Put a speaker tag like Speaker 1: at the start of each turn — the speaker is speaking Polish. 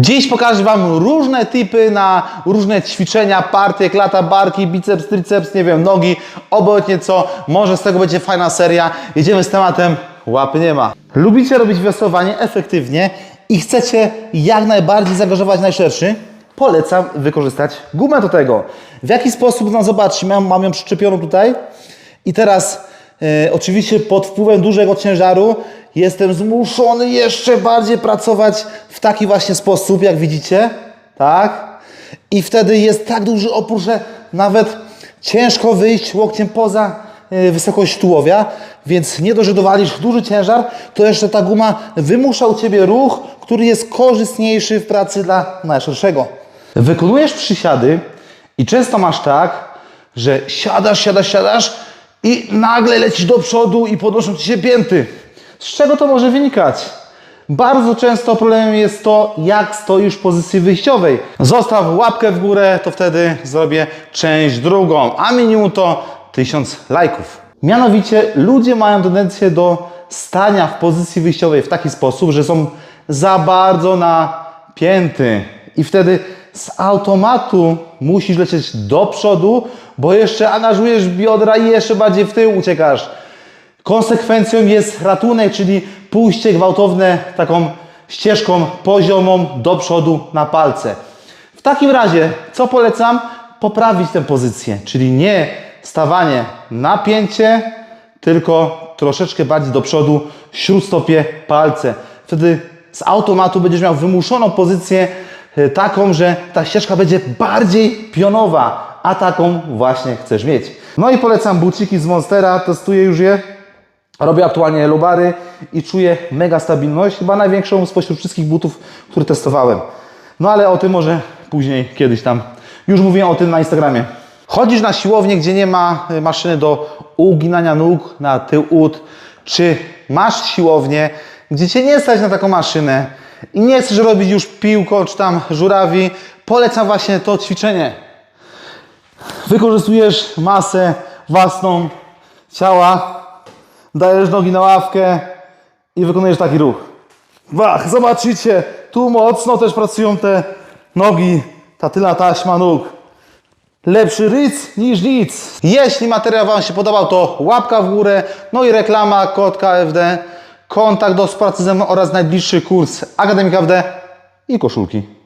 Speaker 1: Dziś pokażę Wam różne typy na różne ćwiczenia, partie, klata, barki, biceps, triceps, nie wiem, nogi, obojętnie co. Może z tego będzie fajna seria. Jedziemy z tematem łapy nie ma. Lubicie robić wiosłowanie efektywnie i chcecie jak najbardziej zaangażować najszerszy? Polecam wykorzystać gumę do tego. W jaki sposób? No zobaczcie, mam, mam ją przyczepioną tutaj i teraz e, oczywiście pod wpływem dużego ciężaru jestem zmuszony jeszcze bardziej pracować w taki właśnie sposób, jak widzicie, tak? I wtedy jest tak duży opór, że nawet ciężko wyjść łokciem poza e, wysokość tułowia, więc nie dość, że dowalisz duży ciężar, to jeszcze ta guma wymusza u Ciebie ruch, który jest korzystniejszy w pracy dla najszerszego. Wykonujesz przysiady i często masz tak, że siadasz, siadasz, siadasz i nagle lecisz do przodu i podnoszą Ci się pięty. Z czego to może wynikać? Bardzo często problemem jest to, jak stoisz w pozycji wyjściowej. Zostaw łapkę w górę, to wtedy zrobię część drugą, a minimum to 1000 lajków. Mianowicie ludzie mają tendencję do stania w pozycji wyjściowej w taki sposób, że są za bardzo napięty i wtedy z automatu musisz lecieć do przodu, bo jeszcze angażujesz biodra i jeszcze bardziej w tył uciekasz. Konsekwencją jest ratunek, czyli pójście gwałtowne taką ścieżką poziomą do przodu na palce. W takim razie, co polecam? Poprawić tę pozycję, czyli nie stawanie na pięcie, tylko troszeczkę bardziej do przodu, śródstopie, palce. Wtedy z automatu będziesz miał wymuszoną pozycję e, taką, że ta ścieżka będzie bardziej pionowa, a taką właśnie chcesz mieć. No i polecam buciki z Monstera, testuję już je. Robię aktualnie lubary i czuję mega stabilność, chyba największą spośród wszystkich butów, które testowałem. No ale o tym może później, kiedyś tam. Już mówiłem o tym na Instagramie. Chodzisz na siłownię, gdzie nie ma y, maszyny do uginania nóg na tył ud, czy masz siłownię, gdzie Cię nie stać na taką maszynę i nie chcesz robić już piłką czy tam żurawi, polecam właśnie to ćwiczenie. Wykorzystujesz masę własną ciała, dajesz nogi na ławkę i wykonujesz taki ruch. Wach, zobaczycie, tu mocno też pracują te nogi, ta tylna taśma nóg. Lepszy ryc niż nic. Jeśli materiał Wam się podobał, to łapka w górę, no i reklama, kod KFD, kontakt do współpracy ze mną oraz najbliższy kurs Akademii KFD i koszulki.